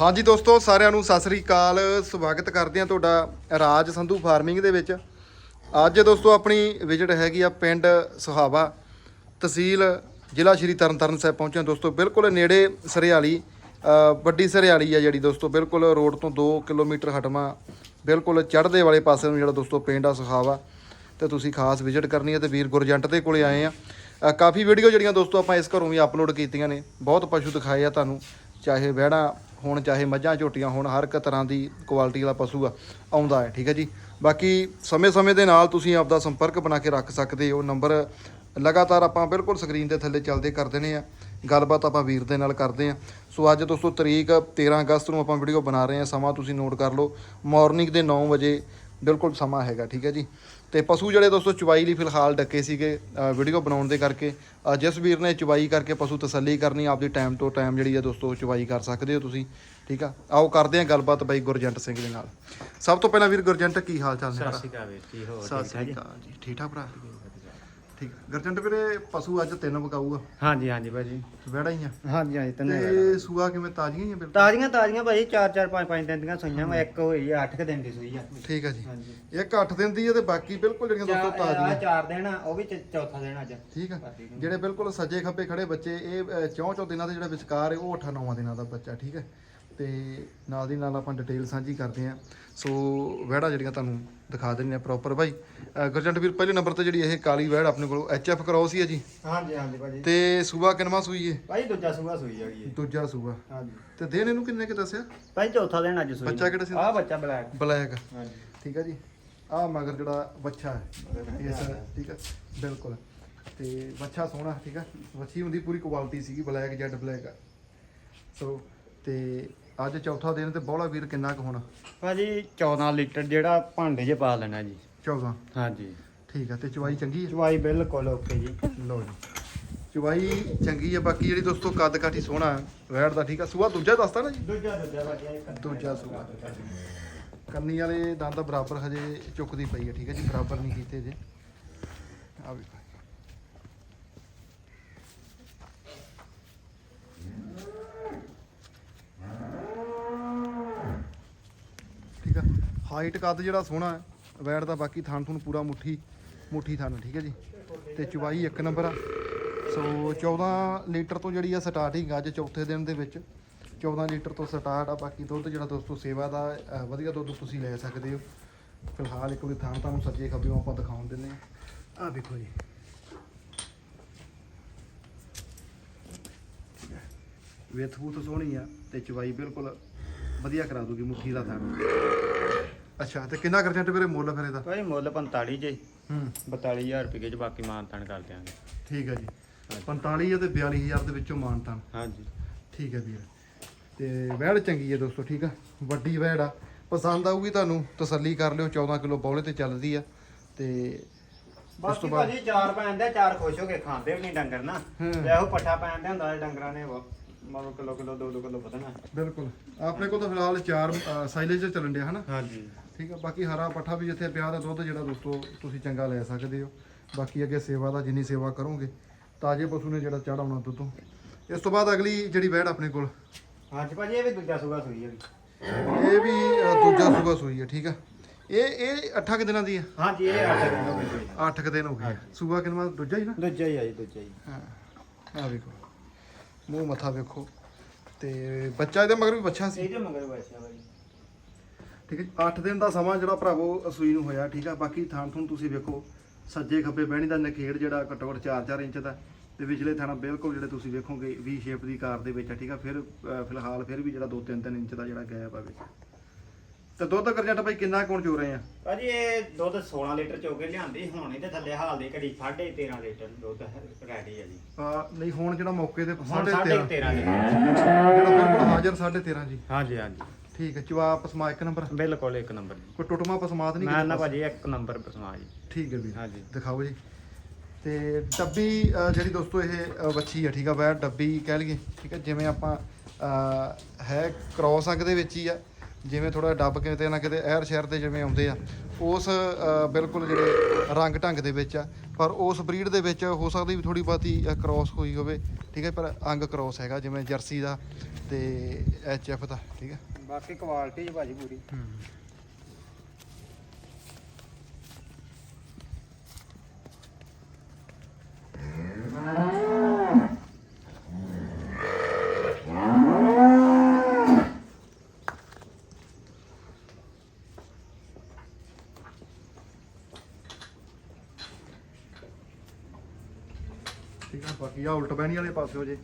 ਹਾਂਜੀ ਦੋਸਤੋ, ਸਾਰਿਆਂ ਨੂੰ ਸਤਿ ਸ੍ਰੀ ਅਕਾਲ। ਸਵਾਗਤ ਕਰਦੇ ਹਾਂ ਤੁਹਾਡਾ ਰਾਜ ਸੰਧੂ ਫਾਰਮਿੰਗ ਦੇ ਵਿੱਚ। ਅੱਜ ਦੋਸਤੋ, ਆਪਣੀ ਵਿਜ਼ਿਟ ਹੈਗੀ ਆ ਪਿੰਡ ਸੁਹਾਵਾ ਤਹਿਸੀਲ, ਜ਼ਿਲ੍ਹਾ ਸ਼੍ਰੀ ਤਰਨਤਾਰਨ ਸਾਹਿਬ ਪਹੁੰਚੇ ਦੋਸਤੋ। ਬਿਲਕੁਲ ਨੇੜੇ ਸਰਿਆਲੀ ਵੱਡੀ ਸਰਿਆਲੀ ਆ ਜਿਹੜੀ ਦੋਸਤੋ। ਬਿਲਕੁਲ ਰੋਡ ਤੋਂ 2 ਕਿਲੋਮੀਟਰ ਹਟਵਾ, ਬਿਲਕੁਲ ਚੜ੍ਹਦੇ ਵਾਲੇ ਪਾਸੇ ਨੂੰ ਜਿਹੜਾ ਦੋਸਤੋ ਪਿੰਡ ਆ ਸੁਹਾਵਾ। ਤੇ ਤੁਸੀਂ ਖਾਸ ਵਿਜ਼ਿਟ ਕਰਨੀ ਹੈ ਤੇ ਵੀਰ ਗੁਰਜੰਟ ਦੇ ਕੋਲੇ ਆਏ ਆ। ਕਾਫੀ ਵੀਡੀਓ ਜਿਹੜੀਆਂ ਦੋਸਤੋ ਆਪਾਂ ਇਸ ਘਰੋਂ ਵੀ ਅਪਲੋਡ ਕੀਤੀਆਂ ਨੇ। ਬਹੁਤ ਪਸ਼ੂ ਦਿਖਾਏ ਆ ਤੁਹਾਨੂੰ, ਚਾਹੇ ਵਹਿਣਾ ਹੋਣ ਚਾਹੇ ਮੱਝਾਂ ਝੋਟੀਆਂ ਹੋਣ, ਹਰ ਇੱਕ ਤਰ੍ਹਾਂ ਦੀ ਕੁਆਲਿਟੀ ਵਾਲਾ ਪਸ਼ੂ ਆ, ਆਉਂਦਾ ਹੈ, ਠੀਕ ਹੈ ਜੀ? ਬਾਕੀ ਸਮੇਂ-ਸਮੇਂ ਦੇ ਨਾਲ ਤੁਸੀਂ ਆਪਦਾ ਸੰਪਰਕ ਬਣਾ ਕੇ ਰੱਖ ਸਕਦੇ ਹੋ, ਨੰਬਰ ਲਗਾਤਾਰ ਆਪਾਂ ਬਿਲਕੁਲ ਸਕਰੀਨ ਦੇ ਥੱਲੇ ਚੱਲਦੇ ਕਰ ਦਿੰਦੇ ਆ, ਗੱਲਬਾਤ ਆਪਾਂ ਵੀਰ ਦੇ ਨਾਲ ਕਰਦੇ ਆ। ਸੋ ਅੱਜ ਦੋਸਤੋ ਤਰੀਕ 13 ਅਗਸਤ ਨੂੰ ਆਪਾਂ ਵੀਡੀਓ ਬਣਾ ਰਹੇ ਆ, ਸਮਾਂ ਤੁਸੀਂ ਨੋਟ ਕਰ ਲਓ ਮਾਰਨਿੰਗ ਦੇ 9 ਵਜੇ ਬਿਲਕੁਲ ਸਮਾਂ ਹੈਗਾ ਠੀਕ ਹੈ ਜੀ। ਤੇ ਪਸ਼ੂ ਜਿਹੜੇ ਦੋਸਤੋ ਚੁਵਾਈ ਲਈ ਫਿਲਹਾਲ ਡੱਕੇ ਸੀਗੇ ਵੀਡੀਓ ਬਣਾਉਣ ਦੇ ਕਰਕੇ। ਜਿਸ ਵੀਰ ਨੇ ਚੁਵਾਈ ਕਰਕੇ ਪਸ਼ੂ ਤਸੱਲੀ ਕਰਨੀ ਆਪਦੀ ਟਾਈਮ ਤੋਂ ਟਾਈਮ ਜਿਹੜੀ ਆ ਦੋਸਤੋ ਚੁਵਾਈ ਕਰ ਸਕਦੇ ਹੋ ਤੁਸੀਂ ਠੀਕ ਆ? ਆਓ ਕਰਦੇ ਆ ਗੱਲਬਾਤ ਬਾਈ ਗੁਰਜੰਟ ਸਿੰਘ ਦੇ ਨਾਲ। ਸਭ ਤੋਂ ਪਹਿਲਾਂ ਵੀਰ ਗੁਰਜੰਟ ਕੀ ਹਾਲ ਚਾਲ ਨੇ ਸਤਿ ਸ਼੍ਰੀ ਅਕਾਲ ਵੀਰ ਜੀ ਹੋਰ ਸਤਿ ਸ੍ਰੀ ਅਕਾਲ ਜੀ। ਠੀਕ ਠਾਕ ਭਰਾ? ਠੀਕ ਗੁਰਜੰਟ ਵੀਰੇ ਪਸ਼ੂ ਅੱਜ ਤਿੰਨ ਵਗਾਊਗਾ ਹਾਂਜੀ ਹਾਂਜੀ ਭਾਜੀ। ਵੜਾ ਹੀ ਆ। ਹਾਂਜੀ ਹਾਂਜੀ ਤਿੰਨੇ ਤੇ ਸੂਆ ਕਿਵੇਂ ਤਾਜ਼ੀਆਂ ਹੀ ਆ ਬਿਲਕੁਲ? ਤਾਜ਼ੀਆਂ ਤਾਜ਼ੀਆਂ ਭਾਜੀ 4 4 5 5 ਦਿਨ ਦੀਆਂ ਸੂਈਆਂ ਵਾ ਇੱਕ ਹੋਈ ਆ 8 ਕ ਦਿਨ ਦੀ ਸੂਈ ਆ। ਠੀਕ ਆ ਜੀ। ਹਾਂਜੀ। ਇੱਕ 8 ਦਿਨ ਦੀ ਹੈ ਤੇ ਬਾਕੀ ਬਿਲਕੁਲ ਜਿਹੜੀਆਂ ਦੋਸਤੋ ਤਾਜ਼ੀਆਂ। ਚਾਰ ਦਿਨ ਆ ਉਹ ਵੀ ਚ- ਚੌਥਾ ਦਿਨ ਅੱਜ। ਠੀਕ ਆ। ਬਾਕੀ ਨੂੰ। ਜਿਹੜੇ ਬਿਲਕੁਲ ਸੱਜੇ ਖੱਬੇ ਖੜੇ ਬੱਚੇ ਇਹ ਚੌਂ ਚੌਂ ਦਿਨਾਂ ਦੇ ਜਿਹੜਾ ਵਿਚਕਾਰ ਹੈ ਉਹ 8 9 ਦਿਨਾਂ ਦਾ ਬੱਚਾ ਠੀਕ ਹੈ। ਤੇ ਨਾਲ ਦੀ ਨਾਲ ਆਪਾਂ ਡਿਟੇਲ ਸਾਂਝੀ ਕਰਦੇ ਆ ਸੋ ਵਹਿੜਾ ਜਿਹੜੀਆਂ ਤੁਹਾਨੂੰ ਦਿਖਾ ਦਿੰਨੇ ਆ ਪ੍ਰੋਪਰ ਭਾਈ ਗੁਰਜੰਟ ਵੀਰ ਪਹਿਲੇ ਨੰਬਰ ਤੇ ਜਿਹੜੀ ਇਹ ਕਾਲੀ ਵਹਿੜ ਆਪਣੇ ਕੋਲ ਐਫ ਕ੍ਰੋਸ ਹੀ ਹੈ ਜੀ। ਹਾਂਜੀ ਹਾਂਜੀ ਭਾਜੀ। ਤੇ ਸੂਆ ਕਿਨਵਾ ਸੂਈ ਹੈ? ਭਾਈ ਦੂਜਾ ਸੂਆ ਸੂਈ ਹੈਗੀ ਦੂਜਾ ਸੂਆ। ਹਾਂਜੀ। ਤੇ ਦਿਨ ਇਹਨੂੰ ਕਿੰਨੇ ਕਿ ਦੱਸਿਆ? ਭਾਈ ਚੌਥਾ ਦਿਨ ਅੱਜ ਸੂਈ। ਬੱਚਾ ਕਿਹੜਾ ਸੀ? ਆ ਬੱਚਾ ਬਲੈਕ। ਬਲੈਕ। ਹਾਂਜੀ। ਠੀਕ ਹੈ ਜੀ। ਆ ਮਗਰ ਜਿਹੜਾ ਬੱਚਾ ਹੈ। ਇਸ ਠੀਕ ਹੈ ਬਿਲਕੁਲ। ਤੇ ਬੱਚਾ ਸੋਹਣਾ ਠੀਕ ਹੈ ਵੱਛੀ ਹੁੰਦੀ ਪੂਰੀ ਕੁਆਲਿਟੀ ਸੀਗੀ ਬਲੈਕ ਜੈਡ ਬਲੈਕ ਸੋ ਤੇ ਅੱਜ ਚੌਥਾ ਦਿਨ ਤੇ ਬੋਲਾ ਵੀਰ ਕਿੰਨਾ ਕੁ ਹੋਣਾ? ਭਾਜੀ 14 ਲੀਟਰ ਜਿਹੜਾ ਭਾਂਡੇ 'ਚ ਪਾ ਲੈਣਾ ਜੀ। 14 ਹਾਂਜੀ। ਠੀਕ ਹੈ ਤੇ ਚਵਾਈ ਚੰਗੀ ਹੈ ਚਵਾਈ ਬਿਲਕੁਲ ਓਕੇ ਜੀ। ਲਓ ਜੀ। ਚਵਾਈ ਚੰਗੀ ਹੈ ਬਾਕੀ ਜਿਹੜੀ ਦੋਸਤੋ ਕੱਦ ਕਾਠੀ ਸੋਹਣਾ ਵੈੜ ਦਾ ਠੀਕ ਹੈ ਸੂਆ ਦੂਜਾ ਦੱਸਤਾ ਨਾ ਜੀ? ਦੂਜਾ ਦੂਜਾ ਭਾਜੀ ਦੂਜਾ ਸੂਆ। ਕੰਨੀ ਵਾਲੇ ਦੰਦ ਬਰਾਬਰ ਹਜੇ ਚੁੱਕਦੀ ਪਈ ਹੈ ਠੀਕ ਹੈ ਜੀ? ਬਰਾਬਰ ਨਹੀਂ ਕੀਤੇ ਜੇ। ਆ ਵੀ ਠੀਕ ਆ ਹਾਈਟ ਕੱਦ ਜਿਹੜਾ ਸੋਹਣਾ ਹੈ, ਵੈੜ ਦਾ ਬਾਕੀ ਥਣ ਥੁਣ ਪੂਰਾ ਮੁੱਠੀ ਮੁੱਠੀ ਥਣ, ਠੀਕ ਹੈ ਜੀ? ਤੇ ਚੁਵਾਈ ਇੱਕ ਨੰਬਰ ਆ। ਸੋ 14 ਲੀਟਰ ਤੋਂ ਜਿਹੜੀ ਆ ਸਟਾਰਟਿੰਗ ਅੱਜ ਚੌਥੇ ਦਿਨ ਦੇ ਵਿੱਚ। 14 ਲੀਟਰ ਤੋਂ ਸਟਾਰਟ ਆ, ਬਾਕੀ ਦੁੱਧ ਜਿਹੜਾ ਦੋਸਤੋ ਸੇਵਾ ਦਾ ਵਧੀਆ ਦੁੱਧ ਤੁਸੀਂ ਲੈ ਸਕਦੇ ਹੋ। ਫਿਲਹਾਲ ਇੱਕ ਵਾਰੀ ਥਾਂ ਤੁਹਾਨੂੰ ਸੱਜੇ ਖੱਬੇ ਆਪਾਂ ਦਿਖਾਉਣ ਦਿੰਦੇ ਆ ਆ ਵੇਖੋ ਜੀ। ਵੇਥ ਬੂਥ ਸੋਹਣੀ ਆ ਤੇ ਚਵਾਈ ਬਿਲਕੁਲ ਵਧੀਆ ਕਰਾ ਦੂਗੀ ਮੁੱਠੀ ਦਾ ਥਾਂ ਅੱਛਾ ਤੇ ਕਿੰਨਾ ਕਰਜੰਟ ਵੀਰੇ ਮੁੱਲ ਫਿਰ ਇਹਦਾ? ਭਾਈ ਮੁੱਲ 45 ਜੇ। ਹੂੰ। 42000 ਰੁਪਏ ਚ ਬਾਕੀ ਮਾਨ ਤਾਨ ਕਰ ਦਿਆਂਗੇ। ਠੀਕ ਹੈ ਜੀ। 45 ਅਤੇ 42000 ਦੇ ਵਿੱਚੋਂ ਮਾਨਤਾਂ ਹਾਂਜੀ। ਠੀਕ ਹੈ ਵੀਰ। ਤੇ ਵੈੜ ਚੰਗੀ ਹੈ ਦੋਸਤੋ ਠੀਕ ਆ? ਵੱਡੀ ਵੈੜ ਆ। ਪਸੰਦ ਆਊਗੀ ਤੁਹਾਨੂੰ ਤਸੱਲੀ ਕਰ ਲਿਓ 14 ਕਿਲੋ ਬੌਲੇ ਤੇ ਚੱਲਦੀ ਆ। ਤੇ ਬਾਕੀ ਤੋਂ ਬਾਅਦ ਭਾਜੀ ਚਾਰ ਪੈਂਦੇ ਚਾਰ ਖੁਸ਼ ਹੋ ਕੇ ਖਾਂਦੇ ਵੀ ਨਹੀਂ ਡੰਗਰ ਨਾ। ਤੇ ਇਹੋ ਪੱਠਾ ਪੈਂਦੇ ਹੁੰਦਾ ਡੰਗਰਾਂ ਨੇ ਮਤਲਬ ਕਿਲੋ ਕਿਲੋ ਦੋ ਦੋ ਕਿਲੋ ਵਧਣਾ। ਬਿਲਕੁਲ। ਆਪਣੇ ਕੋਲ ਤਾਂ ਫਿਲਹਾਲ ਚਾਰ ਸਾਈਲੇਜ ਚੱਲਣ ਡਿਆ ਹਨਾ? ਹਾਂਜੀ। ਠੀਕ ਆ ਬਾਕੀ ਹਰਾ ਪੱਠਾ ਵੀ ਜਿੱਥੇ ਪਿਆ ਦਾ ਦੁੱਧ ਜਿਹੜਾ ਦੋਸਤੋ ਤੁਸੀਂ ਚੰਗਾ ਲੈ ਸਕਦੇ ਹੋ। ਬਾਕੀ ਅੱਗੇ ਸੇਵਾ ਦਾ ਜਿੰਨੀ ਸੇਵਾ ਕਰੋਗੇ ਤਾਜੇ ਪਸ਼ੂ ਨੇ ਜਿਹੜਾ ਚੜਾਉਣਾ ਦੁੱਧੋਂ। ਇਸ ਤੋਂ ਬਾਅਦ ਅਗਲੀ ਜਿਹੜੀ ਵੈੜ ਆਪਣੇ ਕੋਲ। ਹਾਂਜੀ ਭਾਜੀ ਇਹ ਵੀ ਦੂਜਾ ਸੂਗਾ ਸੂਈ ਹੈ ਇਹ ਵੀ ਅ, ਦੂਜਾ ਸੂਬਾ ਸੂਈ ਹੈ ਠੀਕ ਆ। ਇਹ ਇਹ 8 ਕਿ ਦਿਨਾਂ ਦੀ ਆ ਹਾਂਜੀ ਇਹ ਅੱਠ ਦਿਨ ਹੋ ਗਏ ਸੂਈ 8 ਕਿ ਦਿਨ ਹੋ ਗਏ। ਸੂਬਾ ਕਿੰਨਾ ਦੂਜਾ ਹੀ ਨਾ? ਦੂਜਾ ਹੀ ਆ ਜੀ ਦੂਜਾ ਹੀ। ਹਾਂ ਆ ਵੇਖੋ। ਮੂੰਹ ਮੱਥਾ ਵੇਖੋ। ਤੇ ਬੱਚਾ ਇਹਦੇ ਮਗਰ ਵੀ ਬੱਚਾ ਸੀ? ਇਹਦੇ ਮੰਗਰ ਬੈਠਿਆ ਭਾਜੀ ਠੀਕ ਹੈ 8 ਦਿਨ ਦਾ ਸਮਾਂ ਜਿਹੜਾ ਭਰਾਵੋ ਸੂਈ ਨੂੰ ਹੋਇਆ ਠੀਕ ਆ? ਬਾਕੀ ਥਾਂ ਥੁਣ ਤੁਸੀਂ ਵੇਖੋ ਸੱਜੇ ਖੱਬੇ ਬਹਿਣੀ ਦਾ ਨਖੇੜ ਜਿਹੜਾ ਘੱਟੋ ਘੱਟ 4-4 ਇੰਚ ਦਾ ਤੇ ਵਿਚਲੇ ਥਾਣਾ ਬਿਲਕੁਲ ਜਿਹੜੇ ਤੁਸੀਂ ਵੇਖੋਗੇ ਵੀ ਸ਼ੇਪ ਦੀ ਕਾਰ ਦੇ ਵਿੱਚ ਆ ਠੀਕ ਆ? ਫਿਰ ਫਿਲਹਾਲ ਫਿਰ ਵੀ ਜਿਹੜਾ 2-3 ਇੰਚ ਦਾ ਜਿਹੜਾ ਗੈਪ ਆ ਵਿੱਚ। ਤੇ ਦੁੱਧ ਕਰਜੰਟ ਬਾਈ ਕਿੰਨਾ ਕੋਣ ਚੋ ਰਹੇ ਆ? ਭਾਜੀ ਇਹ ਦੁੱਧ 16 ਲੀਟਰ ਚੋਕੇ ਲਿਆਂਦੀ ਹੁਣ ਇਹਦੇ ਥੱਲੇ ਹਾਲ ਦੀ ਘੜੀ 13.5 ਲੀਟਰ ਦੁੱਧ ਰੈਡੀ ਹੈ ਜੀ। ਆ, ਨਹੀਂ ਹੁਣ ਜਿਹੜਾ ਮੌਕੇ ਤੇ ਹੁਣ 13.5 13.5 ਲੀਟਰ। ਜਿਹੜਾ ਬਿਲਕੁਲ ਹਾਜ਼ਰ 13.5 ਜੀ। ਹਾਂਜੀ ਹਾਂਜੀ। ਠੀਕ ਹੈ ਜਵਾਬ ਪਸਮਾ ਇੱਕ ਨੰਬਰ ਬਿਲਕੁਲ ਇੱਕ ਨੰਬਰ ਜੀ ਕੋਈ ਟੁੱਟਮਾ ਪਸਮਾਤ ਨਹੀਂ ਨਾ ਪਾਸੇ? ਭਾਜੀ ਇੱਕ ਨੰਬਰ ਪਸਮਾ ਜੀ ਠੀਕ ਹੈ ਵੀਰ ਹਾਂਜੀ। ਦਿਖਾਓ ਜੀ ਤੇ ਡੱਬੀ ਜਿਹੜੀ ਦੋਸਤੋ ਇਹ ਵੱਛੀ ਆ ਠੀਕ ਆ ਵੈ ਡੱਬੀ ਕਹਿ ਲਈਏ ਠੀਕ ਹੈ ਜਿਵੇਂ ਆਪਾਂ ਹੈ ਕ੍ਰੋਸ ਅੰਗ ਦੇ ਵਿੱਚ ਹੀ ਆ ਜਿਵੇਂ ਥੋੜਾ ਡੱਬ ਕਿਤੇ ਨਾ ਕਿਤੇ ਐਰ ਸ਼ਹਿਰ ਦੇ ਜਿਵੇਂ ਆਉਂਦੇ ਆ ਉਸ ਬਿਲਕੁਲ ਜਿਹੜੇ ਰੰਗ ਢੰਗ ਦੇ ਵਿੱਚ ਆ ਪਰ ਉਸ ਬਰੀਡ ਦੇ ਵਿੱਚ ਹੋ ਸਕਦੀ ਵੀ ਥੋੜੀ ਬਹੁਤੀ ਕ੍ਰਾਸ ਹੋਈ ਹੋਵੇ ਠੀਕ ਹੈ ਪਰ ਅੰਗ ਕ੍ਰਾਸ ਹੈਗਾ ਜਿਵੇਂ ਜਰਸੀ ਦਾ ਤੇ ਐਚ ਐਫ ਦਾ ਠੀਕ ਹੈ। ਬਾਕੀ ਕੁਆਲਿਟੀ ਜੀ ਭਾਜੀ ਪੂਰੀ। ਠੀਕ ਹੈ ਬਾਕੀ ਆ ਉਲਟ ਬਹਿਣੀ ਵਾਲੇ ਪਾਸੇ ਹੋ ਜੇ।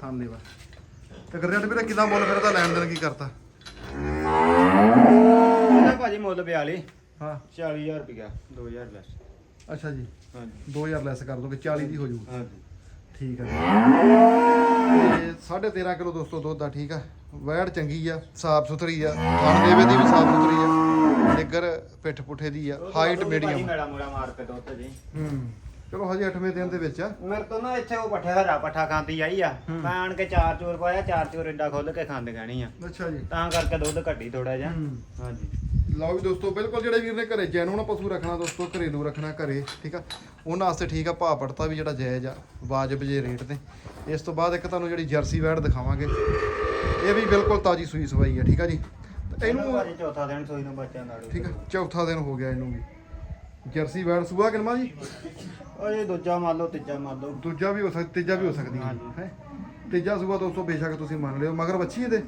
ਥਾਂ ਦੇ ਵਾ ਤੇ ਗਰਜੰਟ ਵੀਰੇ ਕਿਦਾਂ ਮੁੱਲ ਫਿਰ ਦਾ ਲੈਣ ਦੇਣ ਕੀ ਕਰਤਾ? ਇਹਦਾ ਭਾਜੀ ਮੁੱਲ 42 ਹਾਂ। 40000 ਰੁਪਇਆ 2000 ਲੈਸ ਅੱਛਾ ਜੀ। ਹਾਂਜੀ। 2000 ਲੈਸ ਕਰ ਦੋਗੇ 40 ਦੀ ਹੋ ਜੂ। ਹਾਂਜੀ। ਠੀਕ ਹੈ ਜੀ। ਤੇ 13.5 ਕਿਲੋ ਦੋਸਤੋ ਦੁੱਧ ਦਾ ਠੀਕ ਆ। ਵੈੜ ਚੰਗੀ ਆ ਸਾਫ਼ ਸੁਥਰੀ ਆ। ਖਾਣ ਦੇਵੇ ਦੀ ਵੀ ਸਾਫ਼ ਸੁਥਰੀ ਆ। ਨਿੱਗਰ ਪਿੱਠ ਪੁੱਠੇ ਦੀ ਆ ਹਾਈਟ ਮੀਡੀਅਮ ਮੇੜਾ ਮੂੜਾ ਮਾਰ ਕੇ ਦੁੱਧ ਜੀ। ਹੂੰ। ਚਲੋ ਹਜੇ 8ਵੇਂ ਦਿਨ ਦੇ ਵਿੱਚ ਆ। ਮੇਰੇ ਤੋਂ ਨਾ ਇੱਥੇ ਉਹ ਪੱਠੇ ਹਰਾ ਪੱਠਾ ਖਾਂਦੀ ਆਈ ਆ। ਮੈਂ ਆਣ ਕੇ ਚਾਰ ਚੋਰ ਪਾਇਆ ਚਾਰ ਚੋਰ ਏਡਾ ਖੁੱਲ ਕੇ ਖਾਂਦੇ ਗਹਿਣੀ ਆ। ਅੱਛਾ ਜੀ। ਤਾਂ ਕਰਕੇ ਦੁੱਧ ਘੱਟੀ ਥੋੜਾ ਜਿਹਾ। ਹਾਂਜੀ। ਲਓ ਵੀ ਦੋਸਤੋ ਬਿਲਕੁਲ ਜਿਹੜੇ ਵੀਰ ਨੇ ਘਰੇ ਜੈਨੂਨ ਪਸ਼ੂ ਰੱਖਣਾ ਦੋਸਤੋ ਘਰੇਲੂ ਰੱਖਣਾ ਘਰੇ ਠੀਕ ਆ? ਉਹਨਾਂ ਵਾਸਤੇ ਠੀਕ ਆ ਭਾਅ ਪੜਤਾ ਵੀ ਜਿਹੜਾ ਜਾਇਜ਼ ਆ ਵਾਜਬ ਜੇ ਰੇਟ ਤੇ। ਇਸ ਤੋਂ ਬਾਅਦ ਇੱਕ ਤੁਹਾਨੂੰ ਜਿਹੜੀ ਜਰਸੀ ਵੈੜ ਦਿਖਾਵਾਂਗੇ। ਇਹ ਵੀ ਬਿਲਕੁਲ ਤਾਜੀ ਸੂਈ ਸਵਾਈ ਆ ਠੀਕ ਆ ਜੀ? ਇਹਨੂੰ ਚੌਥਾ ਦਿਨ ਸੋਈ ਨੂੰ ਬੱਚਿਆਂ ਦਾ ਠੀਕ ਆ। ਚੌਥਾ ਦਿਨ ਹੋ ਗਿਆ ਇਹਨੂੰ ਵੀ। ਜਰਸੀ ਵੈੜ ਸੂਆ ਕਿਨਮਾ ਜੀ? ਇਹ ਦੂਜਾ ਮੰਨ ਲਓ ਤੀਜਾ ਮੰਨ ਲਓ। ਦੂਜਾ ਵੀ ਹੋ ਸਕਦਾ ਤੀਜਾ ਵੀ ਹੋ ਸਕਦੀ ਹੈ। ਹਾਂਜੀ। ਹੈ? ਤੀਜਾ ਸੂਆ ਦੋਸਤੋ ਬੇਸ਼ੱਕ ਤੁਸੀਂ ਮੰਨ ਲਿਓ। ਮਗਰ ਵੱਛੀ ਇਹਦੇ?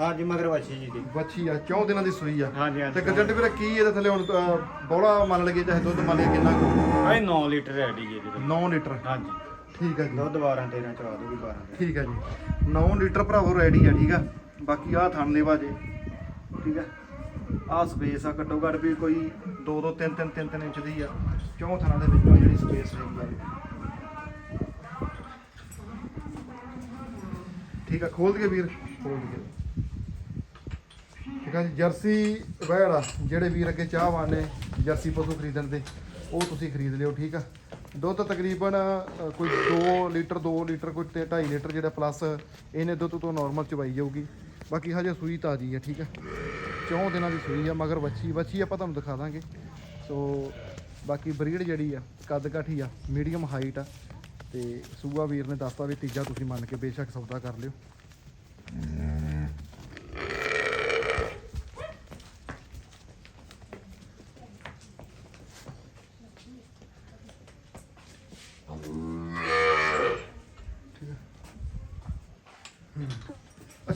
ਹਾਂਜੀ ਮਗਰ ਵੱਛੀ ਜੀ ਦੀ। ਵੱਛੀ ਆ ਚੌ ਦਿਨਾਂ ਦੀ ਸੂਈ ਆ। ਹਾਂਜੀ ਤੇ ਹਾਂਜੀ ਗੱਜੰਟ ਵੀਰੇ ਕੀ ਇਹਦੇ ਥੱਲੇ ਹੁਣ ਅਹ, ਬੋਲਾ ਮੰਨ ਲਈਏ ਚਾਹੇ ਦੁੱਧ ਮੰਨ ਲਈਏ ਕਿੰਨਾ ਕੁ? ਇਹ 9 ਲੀਟਰ ਰੈਡੀ ਜੀ ਦੀ। 9 ਲੀਟਰ। ਹਾਂਜੀ। ਠੀਕ ਹੈ ਜੀ। ਦੁੱਧ 12 13 ਚਵਾ ਦੂਗੀ 12 ਠੀਕ ਹੈ ਜੀ। 9 ਲੀਟਰ ਭਰਾਵੋ ਰੈਡੀ ਆ ਠੀਕ ਆ? ਬਾਕੀ ਆ ਥਣ ਦੇ ਬਾਜੇ ਠੀਕ ਆ? ਆ ਸਪੇਸ ਆ ਘੱਟੋ ਘੱਟ ਵੀ ਕੋਈ 2 2 3 3 3 3 ਇੰਚ ਦੀ ਆ। ਚੌਂ ਥਣਾਂ ਦੇ ਵਿੱਚੋਂ ਜਿਹੜੀ ਸਪੇਸ ਹੈਗੀ ਆ। ਠੀਕ ਆ ਖੋਲ ਦਈਏ ਵੀਰ? ਖੋਲ ਦਈਏ। ਠੀਕ ਆ ਜੀ, ਜਰਸੀ ਵੈੜ ਆ ਜਿਹੜੇ ਵੀਰ ਅੱਗੇ ਚਾਹਵਾਨ ਨੇ ਜਰਸੀ ਪਸ਼ੂ ਖਰੀਦਣ ਦੇ, ਉਹ ਤੁਸੀਂ ਖਰੀਦ ਲਿਓ, ਠੀਕ ਆ। ਦੁੱਧ ਤਕਰੀਬਨ ਕੋਈ 2 ਲੀਟਰ 2 ਲੀਟਰ, ਕੋਈ 2.5 ਲੀਟਰ ਜਿਹੜਾ ਪਲੱਸ ਇਹਨੇ ਦੁੱਧ ਤੋਂ ਨਾਰਮਲ ਚਵਾਈ ਜਾਊਗੀ। ਬਾਕੀ ਹਜੇ ਸੂਈ ਤਾਜੀ ਹੈ ਠੀਕ ਹੈ ਚੌਂ ਦਿਨਾਂ ਦੀ ਸੂਈ ਆ, ਮਗਰ ਵੱਛੀ ਵੱਛੀ ਆਪਾਂ ਤੁਹਾਨੂੰ ਦਿਖਾ ਦਾਂਗੇ। ਸੋ ਬਾਕੀ ਬਰੀਡ ਜਿਹੜੀ ਆ ਕੱਦ ਕਾਠੀ ਆ ਮੀਡੀਅਮ ਹਾਈਟ ਆ, ਤੇ ਸੂਆ ਵੀਰ ਨੇ ਦੱਸਤਾ ਵੀ ਤੀਜਾ ਤੁਸੀਂ ਮੰਨ ਕੇ ਬੇਸ਼ੱਕ ਸੌਦਾ ਕਰ ਲਿਓ।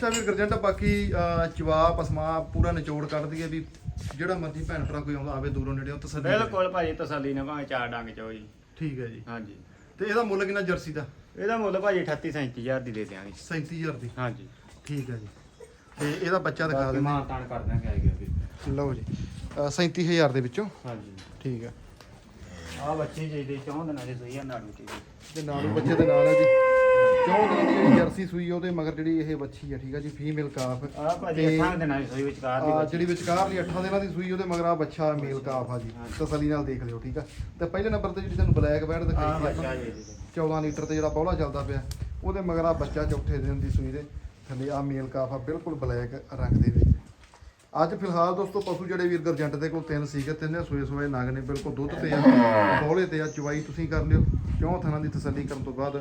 ਅੱਛਾ ਵੀਰ ਗਰਜੰਟਾ ਬਾਕੀ ਚਵਾ ਪਸਮਾ ਪੂਰਾ ਨਿਚੋੜ ਕੱਢ ਦਈਏ ਵੀ ਜਿਹੜਾ ਮਰਜ਼ੀ ਭੈਣ ਭਰਾ ਕੋਈ ਆਉਂਦਾ ਆਵੇ ਦੂਰੋਂ ਨੇੜੇ ਉਹ ਤਸੱਲੀ ਕਰੇ। ਬਿਲਕੁਲ ਭਾਜੀ ਤਸੱਲੀ ਨਾਲ ਭਾਵੇਂ ਚਾਰ ਡੰਗ ਚੋ ਜੀ। ਠੀਕ ਹੈ ਜੀ। ਹਾਂਜੀ। ਤੇ ਇਹਦਾ ਮੁੱਲ ਕਿੰਨਾ ਜਰਸੀ ਦਾ? ਇਹਦਾ ਮੁੱਲ ਭਾਜੀ 38 37000 ਦੀ ਦੇ ਦਿਆਂਗੇ। 37000 ਦੀ? ਹਾਂਜੀ। ਠੀਕ ਹੈ ਜੀ। ਤੇ ਇਹਦਾ ਬੱਚਾ ਦਿਖਾ ਦਿੰਦੇ ਮਾਨ ਤਾਨ ਕਰ ਦਾਂਗੇ ਆਏਗਾ ਫਿਰ। ਲਓ ਜੀ। ਅਹ, 37000 ਦੇ ਵਿੱਚੋਂ? ਹਾਂਜੀ। ਠੀਕ ਹੈ। ਆ ਬੱਚੇ ਜੀ ਦੇ ਚੌਂ ਦਿਨਾਂ ਦੇ ਸਹੀ ਆ ਨਾੜੂ ਤੇ। ਤੇ ਨਾਲੂ ਬੱਚੇ ਦੇ ਨਾਲ ਹੈ ਜੀ। ਚੌਂ ਜਿਹੜੀ ਜਰਸੀ ਸੂਈ ਉਹਦੇ ਮਗਰ ਜਿਹੜੀ ਇਹ ਬੱਚੀ ਹੈ ਠੀਕ ਹੈ ਜੀ ਫੀਮੇਲ ਕਾਫ ਆ ਭਾਜੀ ਤੇ- ਅੱਠਾਂ ਦਿਨਾਂ ਦੀ ਸੋਈ ਵਿਚਕਾਰ ਦੀ ਆ ਬੱਚੀ। ਜਿਹੜੀ ਵਿਚਕਾਰਲੀ 8 ਦਿਨਾਂ ਦੀ ਸੂਈ ਉਹਦੇ ਮਗਰ ਆ ਬੱਚਾ ਮੇਲ ਕਾਫ ਆ ਜੀ। ਤਸੱਲੀ ਨਾਲ ਦੇਖ ਲਿਓ ਠੀਕ ਆ। ਤੇ ਪਹਿਲੇ ਨੰਬਰ ਤੇ ਜਿਹੜੀ ਤੁਹਾਨੂੰ ਬਲੈਕ ਬੈਡ ਆ ਦਿਖਾਈ ਸੀ ਬੱਚਾ ਆਪਾਂ ਜੀ ਇਹਦੇ ਤੇ। 14 ਲੀਟਰ ਤੇ ਜਿਹੜਾ ਬੌਲਾ ਚੱਲਦਾ ਪਿਆ ਉਹਦੇ ਮਗਰ ਆ ਬੱਚਾ ਚੌਥੇ ਦਿਨ ਦੀ ਸੂਈ ਦੇ। ਥੱਲੇ ਆ ਮੇਲ ਕਾਫ ਆ ਬਿਲਕੁਲ ਬਲੈਕ ਰੰਗ ਦੇ ਵਿੱਚ। ਅੱਜ ਫਿਲਹਾਲ ਦੋਸਤੋ ਪਸ਼ੂ ਜਿਹੜੇ ਵੀਰ ਗਰਜੰਟ ਦੇ ਕੋਲ ਤਿੰਨ ਸੀਗੇ ਤਿੰਨੇ ਸੂਏ ਸੂਏ ਨਗ ਨੇ ਬਿਲਕੁਲ ਦੁੱਧ ਤੇ ਆ ਬੌਲੇ ਤੇ ਆ ਚਵਾਈ ਤੁਸੀਂ ਕਰ ਲਿਓ। ਕਿਉਂ ਥਣਾ ਦੀ ਤਸੱਲੀ ਕਰਨ ਤੋਂ ਬਾਅਦ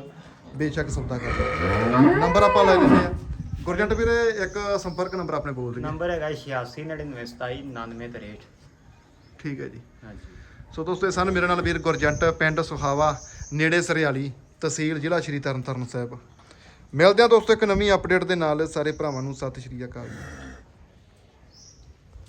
ਬੇਸ਼ੱਕ ਸੌਦਾ ਕਰ ਲਿਓ ਨੰਬਰ ਆਪਾਂ ਲੈ ਲੈਂਦੇ ਆ ਗੁਰਜੰਟ ਵੀਰੇ ਇੱਕ ਸੰਪਰਕ ਨੰਬਰ ਆਪਣੇ ਬੋਲ ਦਿਓ ਨੰਬਰ ਹੈਗਾ 86 99 27 99 63 ਠੀਕ ਹੈ ਜੀ। ਹਾਂਜੀ। ਸੋ ਦੋਸਤੋ ਇਹ ਸਨ ਮੇਰੇ ਨਾਲ ਵੀਰ ਗੁਰਜੰਟ ਪਿੰਡ ਸੁਹਾਵਾ ਨੇੜੇ ਸਰਿਆਲੀ ਤਹਿਸੀਲ ਜ਼ਿਲ੍ਹਾ ਸ਼੍ਰੀ ਤਰਨਤਾਰਨ ਸਾਹਿਬ। ਮਿਲਦੇ ਹਾਂ ਦੋਸਤੋ ਇੱਕ ਨਵੀਂ ਅਪਡੇਟ ਦੇ ਨਾਲ ਸਾਰੇ ਭਰਾਵਾਂ ਨੂੰ ਸਤਿ ਸ਼੍ਰੀ ਅਕਾਲ।